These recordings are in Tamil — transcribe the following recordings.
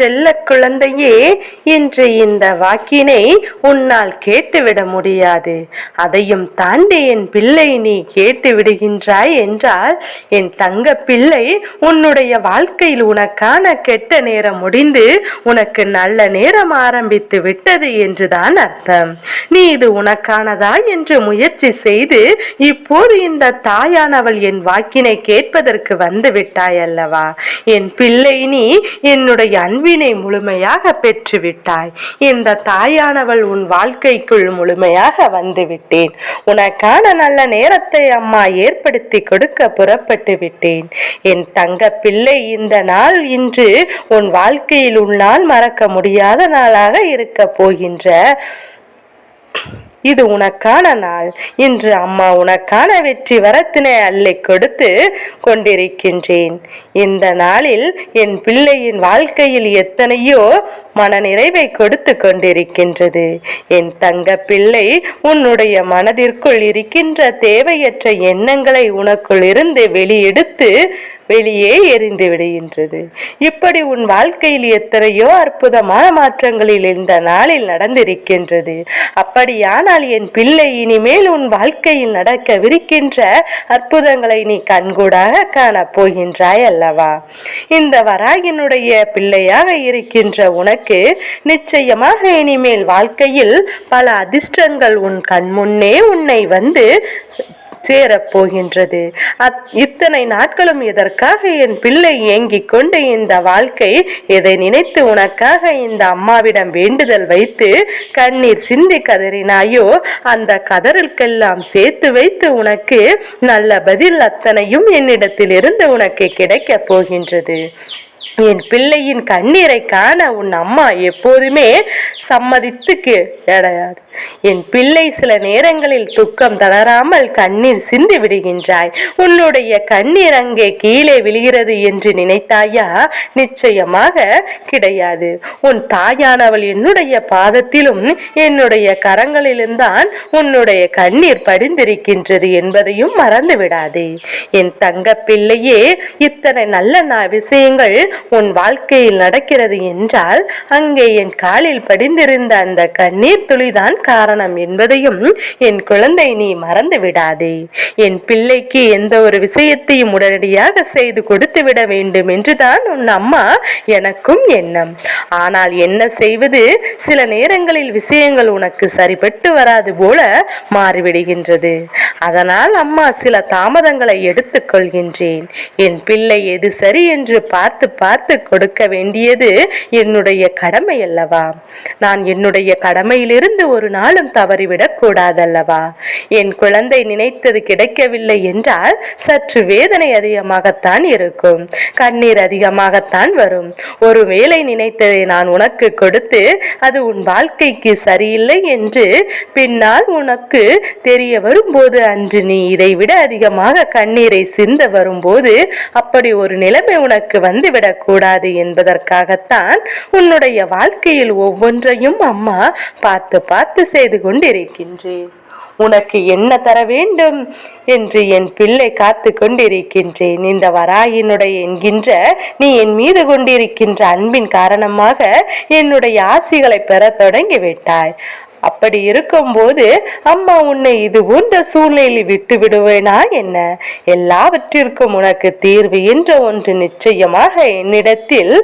செல்ல குழந்தையே இன்று இந்த வாக்கினை உன்னால் கேட்டுவிட முடியாது. அதையும் தாண்டி என் பிள்ளை நீ கேட்டு விடுகின்றாய் என்றால் என் தங்க பிள்ளை உன்னுடைய வாழ்க்கையில் உனக்கான கெட்ட நேரம் முடிந்து உனக்கு நல்ல நேரம் ஆரம்பித்து விட்டது என்றுதான் அர்த்தம். நீ இது உனக்கானதா என்று முயற்சி செய்து இப்போது இந்த தாயானவள் என் வாக்கினை கேட்பதற்கு வந்து விட்டாய் அல்லவா என் பிள்ளை நீ என்னுடைய அன்பினை முழுமையாக பெற்றுவிட்டாய். இந்த தாயானவள் உன் வாழ்க்கைக்குள் முழுமையாக வந்துவிட்டேன். உனக்கான நல்ல நேரத்தை அம்மா ஏற்படுத்தி கொடுக்க புறப்பட்டு விட்டேன். என் தங்க பிள்ளை இந்த நாள் இன்று உன் வாழ்க்கையில் உன்னால் மறக்க முடியாத நாளாக இருக்க போகின்ற இது உனக்கான நாள். இன்று அம்மா உனக்கான வெற்றி வரத்தினை அள்ளி கொடுத்து கொண்டிருக்கின்றேன். இந்த நாளில் என் பிள்ளையின் வாழ்க்கையில் எத்தனையோ மனநிறைவை கொடுத்து கொண்டிருக்கின்றது. என் தங்க பிள்ளை உன்னுடைய மனதிற்குள் இருக்கின்ற தேவையற்ற எண்ணங்களை உனக்குள் இருந்து வெளியெடுத்து வெளியே எரிந்து விடுகின்றது. இப்படி உன் வாழ்க்கையில் எத்தனையோ அற்புதமான மாற்றங்களில் இந்த நாளில் நடந்திருக்கின்றது. அப்படியான ஆனால் என் பிள்ளை இனிமேல் உன் வாழ்க்கையில் நடக்கவிருக்கின்ற அற்புதங்களை நீ கண்கூடாக காணப் போகின்றாய் அல்லவா? இந்த வராகினுடைய பிள்ளையாக இருக்கின்ற உனக்கு நிச்சயமாக இனிமேல் வாழ்க்கையில் பல அதிர்ஷ்டங்கள் உன் கண் முன்னே உன்னை வந்து சேரப்போகின்றது. அத் இத்தனை நாட்களும் எதற்காக என் பிள்ளை ஏங்கிக் கொண்டு இந்த வாழ்க்கை? இதை நினைத்து உனக்காக இந்த அம்மாவிடம் வேண்டுதல் வைத்து கண்ணீர் சிந்தி கதறினாயோ? அந்த கதறலுக்கெல்லாம் சேர்த்து வைத்து உனக்கு நல்ல பதில் அத்தனையும் என்னிடத்திலிருந்து உனக்கு கிடைக்கப் போகின்றது. என் பிள்ளையின் கண்ணீரை காண உன் அம்மா எப்போதுமே சம்மதித்து கிடையாது என் பிள்ளை சில நேரங்களில் துக்கம் தளராமல் கண்ணீர் சிந்தி விடுகின்றாய். உன்னுடைய கண்ணீர் அங்கே கீழே விழுகிறது என்று நினைத்தாயா? நிச்சயமாக கிடையாது. உன் தாயானவள் என்னுடைய பாதத்திலும் என்னுடைய கரங்களிலும் தான் உன்னுடைய கண்ணீர் படிந்திருக்கின்றது என்பதையும் மறந்து விடாதே என் தங்க பிள்ளையே இத்தனை நல்ல நா- விஷயங்கள் உன் வாழ்க்கையில் நடக்கிறது என்றால் அங்கே என் காலில் படிந்திருந்த அந்த கண்ணீர் துளிதான் காரணம் என்பதையும் என் குழந்தை நீ மறந்து விடாதே. என் பிள்ளைக்கு எந்த ஒரு விஷயத்தையும் உடனடியாக செய்து கொடுத்து விட வேண்டும் என்றுதான் உன் அம்மா எனக்கும் எண்ணம். ஆனால் என்ன செய்வது? சில நேரங்களில் விஷயங்கள் உனக்கு சரிபட்டு வராது போல மாறிவிடுகின்றது. அதனால் அம்மா சில தாமதங்களை எடுத்துக்கொள்கின்றேன் என் பிள்ளை எது சரி என்று பார்த்து பார்த்து கொடுக்க வேண்டியது என்னுடைய கடமை அல்லவா? நான் என்னுடைய கடமையிலிருந்து ஒரு நாளும் தவறிவிடக் கூடாதல்லவா? என் குழந்தை நினைத்தது கிடைக்கவில்லை என்றால் சற்று வேதனை அதிகமாகத்தான் இருக்கும். கண்ணீர் அதிகமாகத்தான் வரும். ஒருவேளை நினைத்ததை நான் உனக்கு கொடுத்து அது உன் வாழ்க்கைக்கு சரியில்லை என்று பின்னால் உனக்கு தெரிய வரும்போது அன்று நீ இதைவிட அதிகமாக கண்ணீரை சிந்த வரும்போது அப்படி ஒரு நிலைமை உனக்கு வந்துவிடக் கூடாது என்பதற்காகத்தான் உன்னுடைய வாழ்க்கையில் ஒவ்வொன்றையும் அம்மா பார்த்து பார்த்து செய்து கொண்டிருக்கின்றேன். உனக்கு என்ன தர வேண்டும் என்று என் பிள்ளை காத்து கொண்டிருக்கின்றேன். இந்த வராயினுடைய என்கின்ற நீ என் மீது கொண்டிருக்கின்ற அன்பின் காரணமாக என்னுடைய ஆசிகளை பெற தொடங்கி விட்டாய் அப்படி இருக்கும்போது அம்மா உன்னை இது போன்ற சூழ்நிலையில் விட்டு விடுவேனா என்ன? எல்லாவற்றிற்கும் உனக்கு தீர்வு என்ற ஒன்று நிச்சயமாக என்னிடத்தில்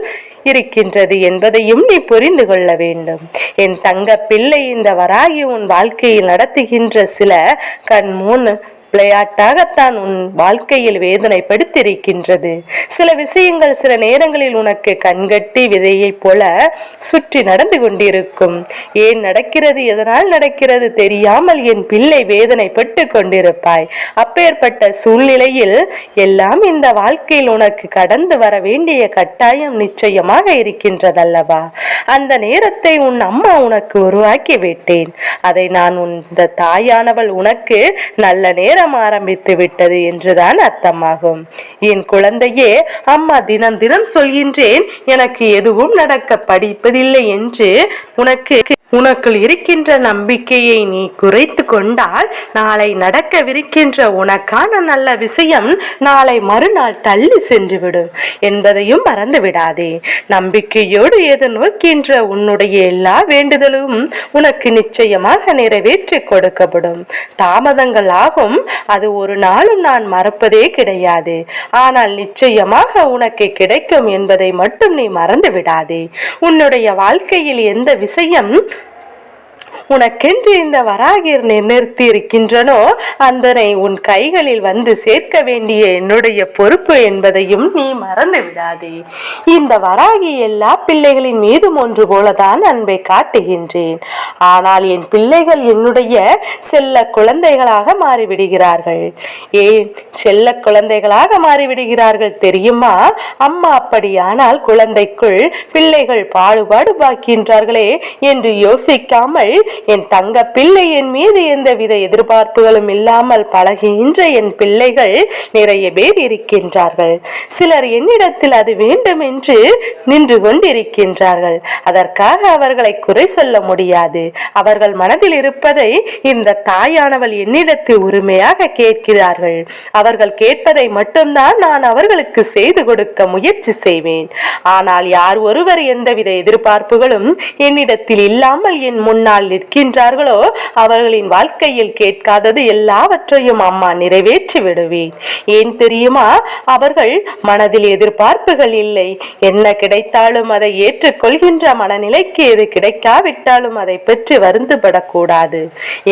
இருக்கின்றது என்பதையும் நீ புரிந்து கொள்ள வேண்டும். என் தங்க பிள்ளை இந்த வராகி உன் வாழ்க்கையில் நடத்துகின்ற சில கண் முன் விளையாட்டாகத்தான் உன் வாழ்க்கையில் வேதனைப்படுத்தியிருக்கின்றது. சில விஷயங்கள் சில நேரங்களில் உனக்கு கண்கட்டி விதையைப் போல சுற்றி நடந்து கொண்டிருக்கும். ஏன் நடக்கிறது எதனால் நடக்கிறது தெரியாமல் என் பிள்ளை வேதனைப்பட்டு கொண்டிருப்பாய். அப்பேற்பட்ட சூழ்நிலையில் எல்லாம் இந்த வாழ்க்கையில் உனக்கு கடந்து வர வேண்டிய கட்டாயம் நிச்சயமாக இருக்கின்றதல்லவா? அந்த நேரத்தை உன் அம்மா உனக்கு உருவாக்கி விட்டேன் அதை நான் உன் இந்த தாயானவள் உனக்கு நல்ல நேரம் ஆரம்பித்து விட்டது என்றுதான் அர்த்தமாகும். என் குழந்தையே அம்மா தினம் தினம் சொல்கின்றேன் எனக்கு எதுவும் நடக்க படிப்பதில்லை என்று உனக்கு உனக்குள் இருக்கின்ற நம்பிக்கையை நீ குறைத்து கொண்டால் நாளை நடக்கவிருக்கின்ற உனக்கான நல்ல விஷயம் நாளை மறுநாள் தள்ளி சென்றுவிடும் என்பதையும் மறந்து விடாதே நம்பிக்கையோடு எது நோக்கின்ற உன்னுடைய எல்லா வேண்டுதலும் உனக்கு நிச்சயமாக நிறைவேற்றி கொடுக்கப்படும். தாமதங்கள் ஆகும் அது ஒரு நாளும் நான் மறப்பதே கிடையாது. ஆனால் நிச்சயமாக உனக்கு கிடைக்கும் என்பதை மட்டும் நீ மறந்து விடாதே உன்னுடைய வாழ்க்கையில் எந்த விஷயம் உனக்கென்று இந்த வராகிர் நிறுத்தி இருக்கின்றனோ அந்தனை உன் கைகளில் வந்து சேர்க்க வேண்டிய என்னுடைய பொறுப்பு என்பதையும் நீ மறந்து விடாதே இந்த வராகி எல்லா பிள்ளைகளின் மீதும் ஒன்று போலதான் அன்பை காட்டுகின்றேன். ஆனால் என் பிள்ளைகள் என்னுடைய செல்ல குழந்தைகளாக மாறிவிடுகிறார்கள். ஏன் செல்ல குழந்தைகளாக மாறிவிடுகிறார்கள் தெரியுமா? அம்மா அப்படியானால் குழந்தைக்குள் பிள்ளைகள் பாடுபாடு பாக்கின்றார்களே என்று யோசிக்காமல் என் தங்க பிள்ளை என் மீது எந்தவித எதிர்பார்ப்புகளும் இல்லாமல் பழகுகின்ற என் பிள்ளைகள் நிறைய பேர் இருக்கின்றார்கள். சிலர் என்னிடத்தில் அது வேண்டும் என்று நின்று கொண்டிருக்கின்றார்கள். அதற்காக அவர்களை குறை சொல்ல முடியாது. அவர்கள் மனதில் இருப்பதை இந்த தாயானவள் என்னிடத்தில் உரிமையாக கேட்கிறார்கள். அவர்கள் கேட்பதை மட்டும்தான் நான் அவர்களுக்கு செய்து கொடுக்க முயற்சி செய்வேன். ஆனால் யார் ஒருவர் எந்தவித எதிர்பார்ப்புகளும் என்னிடத்தில் இல்லாமல் என் முன்னால் நிற்கின்றார்களோ? அவர்களின் வாழ்க்கையில் கேட்காதது எல்லாவற்றையும் அம்மா நிறைவேற்றி விடுவேன் ஏன் தெரியுமா? அவர்கள் மனதில் எதிர்பார்ப்புகள் இல்லை. என்ன கிடைத்தாலும் அதை ஏற்றுக்கொள்கின்ற மனநிலைக்கு எது கிடைக்காவிட்டாலும் அதை பெற்று வருந்துபடக்கூடாது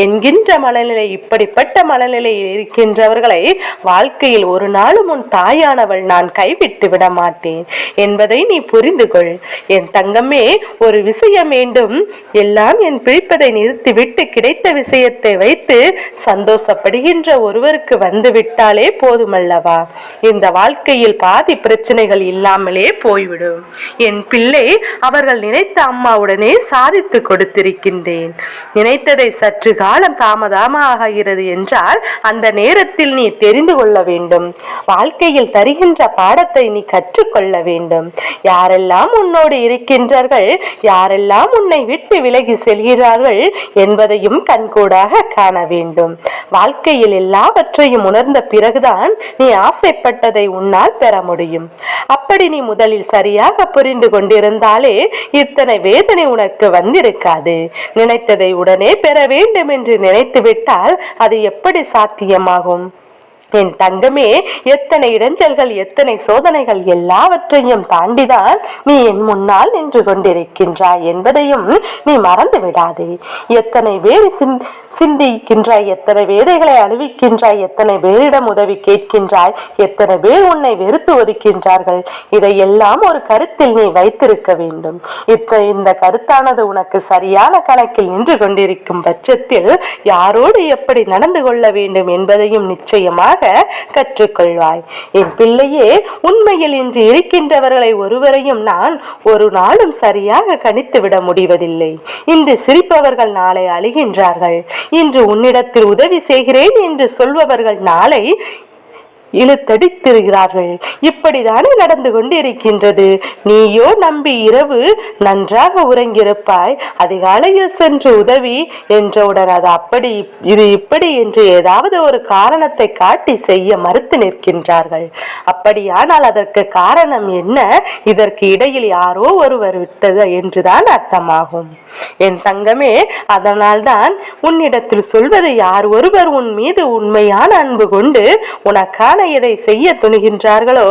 என்கின்ற மனநிலை இப்படிப்பட்ட மனநிலையில் இருக்கின்றவர்களை வாழ்க்கையில் ஒரு நாளும் உன் தாயானவள் நான் கைவிட்டு விட மாட்டேன். என்பதை நீ புரிந்து கொள் என் தங்கமே ஒரு விஷயம் வேண்டும். எல்லாம் என் பிடிப்பதை நிறுத்திவிட்டு கிடைத்த விஷயத்தை வைத்து சந்தோஷப்படுகின்ற ஒருவருக்கு வந்து விட்டாலே போதுமல்லவா? இந்த வாழ்க்கையில் பாதி பிரச்சனைகள் இல்லாமலே போய்விடும். என் பிள்ளை அவர்கள் நினைத்த அம்மாவுடனே சாதித்து கொடுத்திருக்கின்றேன். நினைத்ததை சற்று காலம் தாமதமாகிறது என்றால் அந்த நேரத்தில் நீ தெரிந்து கொள்ள வேண்டும். வாழ்க்கையில் தருகின்ற பாடத்தை நீ கற்றுக்கொள்ள வேண்டும். யாரெல்லாம் உன்னோடு இருக்கின்றார்கள் யாரெல்லாம் உன்னை விட்டு விலகி செல்கிறார்கள் என்பதையும் கண்கூடாக காண வேண்டும். வாழ்க்கையில் எல்லாவற்றையும் உணர்ந்த பிறகுதான் நீ ஆசைப்பட்டதை உன்னால் பெற முடியும். அப்படி நீ முதலில் சரியாக புரிந்து கொண்டிருந்தாலே இத்தனை வேதனை உனக்கு வந்திருக்காது. நினைத்ததை உடனே பெற வேண்டும் என்று நினைத்து விட்டால் அது எப்படி சாத்தியமாகும்? என் தங்கமே எத்தனை இடைஞ்சல்கள் எத்தனை சோதனைகள் எல்லாவற்றையும் தாண்டிதான் நீ என் முன்னால் நின்று கொண்டிருக்கின்றாய் என்பதையும் நீ மறந்து விடாதே எத்தனை பேர் சிந்திக்கின்றாய் எத்தனை வேதைகளை அழிவிக்கின்றாய் எத்தனை பேரிடம் உதவி கேட்கின்றாய் எத்தனை பேர் உன்னை வெறுத்து ஒதுக்கின்றார்கள் இதையெல்லாம் ஒரு கருத்தில் நீ வைத்திருக்க வேண்டும். இத்த இந்த கருத்தானது உனக்கு சரியான கணக்கில் நின்று கொண்டிருக்கும் பட்சத்தில் யாரோடு எப்படி நடந்து கொள்ள வேண்டும் என்பதையும் நிச்சயமாக கற்றுக்கொள்வாய். என் பிள்ளையே உண்மையில் இன்று இருக்கின்றவர்களை ஒருவரையும் நான் ஒரு நாளும் சரியாக கணித்து விட முடிவதில்லை. இன்று சிரிப்பவர்கள் நாளை அழுகின்றார்கள். இன்று உன்னிடத்தில் உதவி செய்கிறேன் என்று சொல்பவர்கள் நாளை இழுத்தடித்திருக்கிறார்கள் இப்படிதானே நடந்து கொண்டிருக்கின்றது. நீயோ நம்பி இரவு நன்றாக உறங்கியிருப்பாய். அதிகாலையில் சென்று உதவி என்றவுடன் அது அப்படி இது இப்படி என்று ஏதாவது ஒரு காரணத்தை காட்டி செய்ய மறுத்து நிற்கின்றார்கள். அப்படியானால் அதற்கு காரணம் என்ன? இதற்கு இடையில் யாரோ ஒருவர் விட்டது என்றுதான் அர்த்தமாகும். என் தங்கமே அதனால்தான் உன்னிடத்தில் சொல்வது யார் ஒருவர் உன் மீது உண்மையான அன்பு கொண்டு உனக்கான எதை செய்ய துணிகின்றார்களோ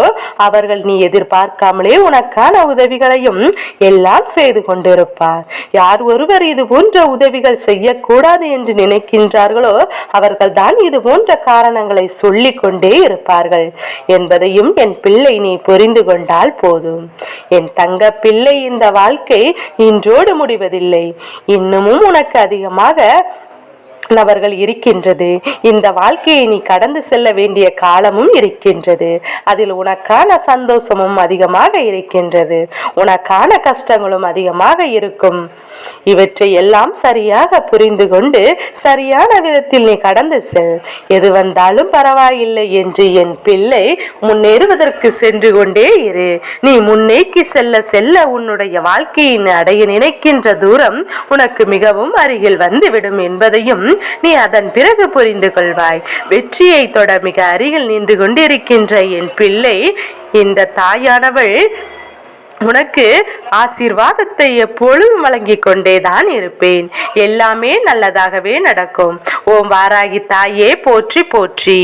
அவர்கள் நீ எதிர்பார்க்காமலே உனக்கான உதவிகளையும் எல்லாம் செய்து கொண்டிருப்பார். யார் ஒருவர் இது போன்ற உதவிகள் செய்யக்கூடாது என்று நினைக்கின்றார்களோ அவர்கள் தான் இது போன்ற காரணங்களை சொல்லிக் கொண்டே இருப்பார்கள். என்பதையும் என் பிள்ளை நீ புரிந்து கொண்டால் போதும். என் தங்க பிள்ளை இந்த வாழ்க்கை இன்றோடு முடிவதில்லை. இன்னமும் உனக்கு அதிகமாக நபர்கள் இருக்கின்றது. இந்த வாழ்க்கையை நீ கடந்து செல்ல வேண்டிய காலமும் இருக்கின்றது. அதில் உனக்கான சந்தோஷமும் அதிகமாக இருக்கின்றது. உனக்கான கஷ்டங்களும் அதிகமாக இருக்கும். இவற்றை எல்லாம் சரியாக புரிந்து கொண்டு சரியான விதத்தில் நீ கடந்து செல். எது வந்தாலும் பரவாயில்லை என்று என் பிள்ளை முன்னேறுவதற்கு சென்று கொண்டே இரு. நீ முன்னேக்கி செல்ல செல்ல உன்னுடைய வாழ்க்கையின் அடைய நினைக்கின்ற தூரம் உனக்கு மிகவும் அருகில் வந்துவிடும் என்பதையும் நீ அதன் பிறகு புரிந்து கொள்வாய். வெற்றியை தொட மிக அருகில் நின்று கொண்டிருக்கின்ற என் பிள்ளை இந்த தாயானவள் உனக்கு ஆசீர்வாதத்தை எப்பொழுதும் வழங்கிக் கொண்டேதான் இருப்பேன். எல்லாமே நல்லதாகவே நடக்கும். ஓம் வாராகி தாயே போற்றி போற்றி.